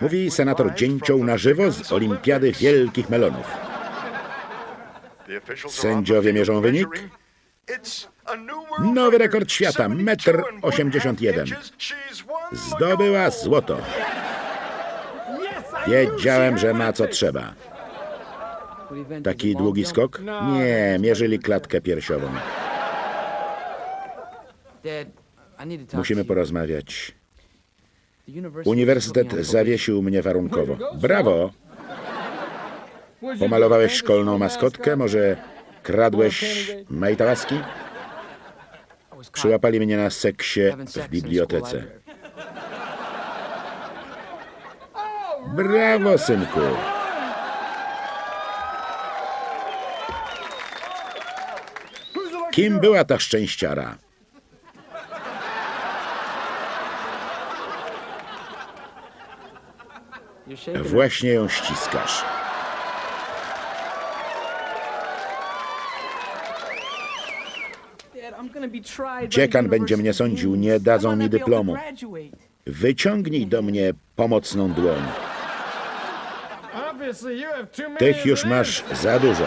Mówi senator Dzięcioł na żywo z Olimpiady Wielkich Melonów. Sędziowie mierzą wynik. Nowy rekord świata, metr 81. Zdobyła złoto. Wiedziałem, że ma co trzeba. Taki długi skok? Nie, mierzyli klatkę piersiową. Musimy porozmawiać. Uniwersytet zawiesił mnie warunkowo. Brawo! Pomalowałeś szkolną maskotkę? Może kradłeś majtałaski? Przyłapali mnie na seksie w bibliotece. Brawo, synku! Kim była ta szczęściara? Właśnie ją ściskasz. Dziekan będzie mnie sądził, nie dadzą mi dyplomu. Wyciągnij do mnie pomocną dłoń. Tych Tych już masz za dużo.